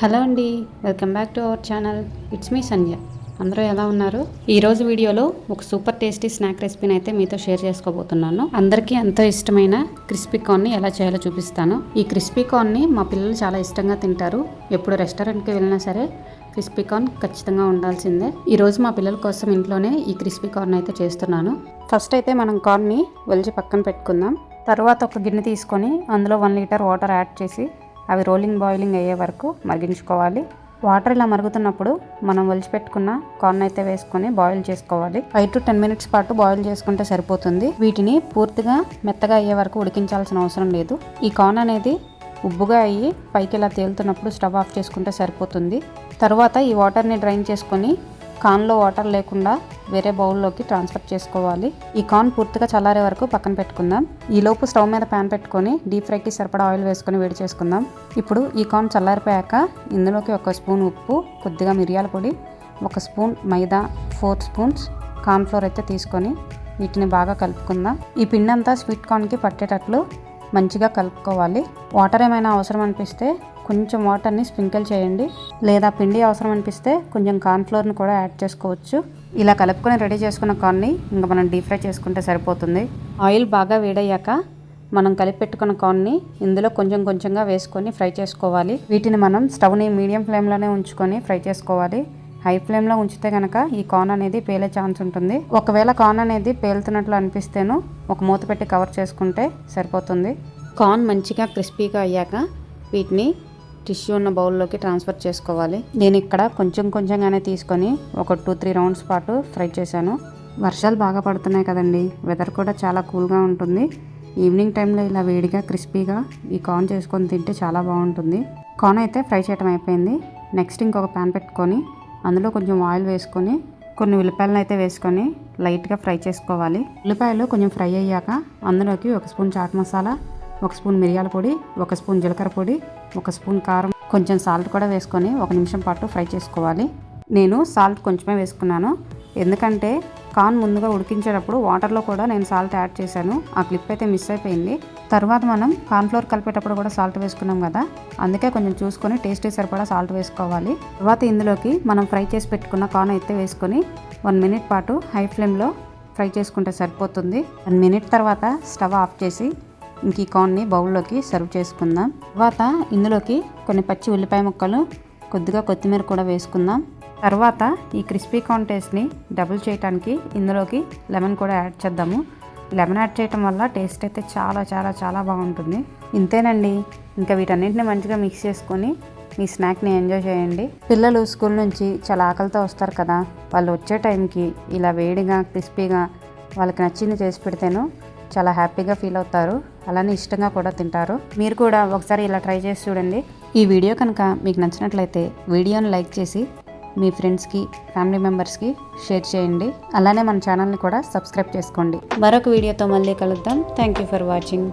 Hello అండి welcome back to our channel. It's me Sandhya. అందరూ ఎలా ఉన్నారు? ఈరోజు వీడియోలో ఒక సూపర్ టేస్టీ స్నాక్ రెసిపీని అయితే మీతో షేర్ చేసుకోబోతున్నాను. అందరికీ ఎంతో ఇష్టమైన క్రిస్పీ కార్న్ని ఎలా చేయాలో చూపిస్తాను. ఈ క్రిస్పీ కార్న్ని మా పిల్లలు చాలా ఇష్టంగా తింటారు. ఎప్పుడు రెస్టారెంట్కి వెళ్ళినా సరే క్రిస్పీ కార్న్ ఖచ్చితంగా ఉండాల్సిందే. ఈరోజు మా పిల్లల కోసం ఇంట్లోనే ఈ క్రిస్పీ కార్న్ అయితే చేస్తున్నాను. ఫస్ట్ అయితే మనం కార్న్ని వెలిచి పక్కన పెట్టుకుందాం. తర్వాత ఒక గిన్నె తీసుకొని అందులో వన్ లీటర్ వాటర్ యాడ్ చేసి అవి రోలింగ్ బాయిలింగ్ అయ్యే వరకు మరిగించుకోవాలి. వాటర్ ఇలా మరుగుతున్నప్పుడు మనం ఒలిచిపెట్టుకున్న కార్న్ అయితే వేసుకొని బాయిల్ చేసుకోవాలి. ఫైవ్ టు టెన్ మినిట్స్ పాటు బాయిల్ చేసుకుంటే సరిపోతుంది. వీటిని పూర్తిగా మెత్తగా అయ్యే వరకు ఉడికించాల్సిన అవసరం లేదు. ఈ కార్న్ అనేది ఉబ్బుగా అయ్యి పైకి ఇలా తేలుతున్నప్పుడు స్టవ్ ఆఫ్ చేసుకుంటే సరిపోతుంది. తర్వాత ఈ వాటర్ని డ్రైన్ చేసుకొని కార్న్లో వాటర్ లేకుండా వేరే బౌల్లోకి ట్రాన్స్ఫర్ చేసుకోవాలి. ఈ కార్న్ పూర్తిగా చల్లారే వరకు పక్కన పెట్టుకుందాం. ఈ లోపు స్టవ్ మీద ప్యాన్ పెట్టుకొని డీప్ ఫ్రైకి సరిపడా ఆయిల్ వేసుకొని వేడి చేసుకుందాం. ఇప్పుడు ఈ కార్న్ చల్లారిపోయాక ఇందులోకి ఒక స్పూన్ ఉప్పు కొద్దిగా మిరియాల పొడి ఒక spoon maida four spoons cornflour అయితే తీసుకొని వీటిని బాగా కలుపుకుందాం. ఈ పిండి అంతా స్వీట్ కార్న్కి పట్టేటట్లు మంచిగా కలుపుకోవాలి. వాటర్ ఏమైనా అవసరం అనిపిస్తే కొంచెం వాటర్ని స్ప్రింకిల్ చేయండి. లేదా పిండి అవసరం అనిపిస్తే కొంచెం కార్న్ఫ్లోర్ని కూడా యాడ్ చేసుకోవచ్చు. ఇలా కలుపుకొని రెడీ చేసుకున్న కార్న్ని ఇంకా మనం డీప్ ఫ్రై చేసుకుంటే సరిపోతుంది. ఆయిల్ బాగా వేడయ్యాక మనం కలిపి పెట్టుకున్న కార్న్ని ఇందులో కొంచెం కొంచెంగా వేసుకొని ఫ్రై చేసుకోవాలి. వీటిని మనం స్టవ్ని మీడియం ఫ్లేమ్లోనే ఉంచుకొని ఫ్రై చేసుకోవాలి. హై ఫ్లేమ్లో ఉంచితే కనుక ఈ కార్న్ అనేది పేలే ఛాన్స్ ఉంటుంది. ఒకవేళ కార్న్ అనేది పేలుతున్నట్లు అనిపిస్తేను ఒక మూత పెట్టి కవర్ చేసుకుంటే సరిపోతుంది. కార్న్ మంచిగా క్రిస్పీగా అయ్యాక వీటిని టిష్యూ ఉన్న బౌల్లోకి ట్రాన్స్ఫర్ చేసుకోవాలి. నేను ఇక్కడ కొంచెం కొంచెంగానే తీసుకొని ఒక టూ త్రీ రౌండ్స్ పాటు ఫ్రై చేశాను. వర్షాలు బాగా పడుతున్నాయి కదండి. వెదర్ కూడా చాలా కూల్గా ఉంటుంది. ఈవినింగ్ టైంలో ఇలా వేడిగా క్రిస్పీగా ఈ కార్న్ చేసుకొని తింటే చాలా బాగుంటుంది. కార్న్ అయితే ఫ్రై చేయడం అయిపోయింది. నెక్స్ట్ ఇంకొక ప్యాన్ పెట్టుకొని అందులో కొంచెం ఆయిల్ వేసుకొని కొన్ని ఉల్లిపాయలను అయితే వేసుకొని లైట్గా ఫ్రై చేసుకోవాలి. ఉల్లిపాయలు కొంచెం ఫ్రై అయ్యాక అందులోకి ఒక స్పూన్ చాట్ మసాలా ఒక స్పూన్ మిరియాల పొడి ఒక స్పూన్ జీలకర్ర పొడి ఒక స్పూన్ కారం. కొంచెం సాల్ట్ కూడా వేసుకొని ఒక నిమిషం పాటు ఫ్రై చేసుకోవాలి. నేను సాల్ట్ కొంచెమే వేసుకున్నాను. ఎందుకంటే కార్న్ ముందుగా ఉడికించేటప్పుడు వాటర్లో కూడా నేను సాల్ట్ యాడ్ చేశాను. ఆ క్లిప్ అయితే మిస్ అయిపోయింది. తర్వాత మనం కార్న్ఫ్లోర్ కలిపేటప్పుడు కూడా సాల్ట్ వేసుకున్నాం కదా. అందుకే కొంచెం చూసుకొని టేస్టీ సరిపడా సాల్ట్ వేసుకోవాలి. తర్వాత ఇందులోకి మనం ఫ్రై చేసి పెట్టుకున్న కార్న్ అయితే వేసుకొని వన్ మినిట్ పాటు హై ఫ్లేమ్లో ఫ్రై చేసుకుంటే సరిపోతుంది. వన్ మినిట్ తర్వాత స్టవ్ ఆఫ్ చేసి ఇంక ఈ కార్న్ని బౌల్లోకి సర్వ్ చేసుకుందాం. తర్వాత ఇందులోకి కొన్ని పచ్చి ఉల్లిపాయ ముక్కలు కొద్దిగా కొత్తిమీర కూడా వేసుకుందాం. తర్వాత ఈ క్రిస్పీ కార్న్ టేస్ట్ని డబుల్ చేయడానికి ఇందులోకి లెమన్ కూడా యాడ్ చేద్దాము. లెమన్ యాడ్ చేయటం వల్ల టేస్ట్ అయితే చాలా చాలా చాలా బాగుంటుంది. ఇంతేనండి. ఇంకా వీటన్నింటిని మంచిగా మిక్స్ చేసుకొని మీ స్నాక్ని ఎంజాయ్ చేయండి. పిల్లలు స్కూల్ నుంచి చాలా ఆకలితో వస్తారు కదా. వాళ్ళు వచ్చే టైంకి ఇలా వేడిగా క్రిస్పీగా వాళ్ళకి నచ్చింది చేసి పెడితేను చాలా హ్యాపీగా ఫీల్ అవుతారు. అలానే ఇష్టంగా కూడా తింటారు. మీరు కూడా ఒకసారి ఇలా ట్రై చేసి చూడండి. ఈ వీడియో కనుక మీకు నచ్చినట్లయితే వీడియోని లైక్ చేసి మీ ఫ్రెండ్స్కి ఫ్యామిలీ మెంబర్స్కి షేర్ చేయండి. అలానే మన ఛానల్ని కూడా సబ్స్క్రైబ్ చేసుకోండి. మరొక వీడియోతో మళ్ళీ కలుద్దాం. Thank you for watching.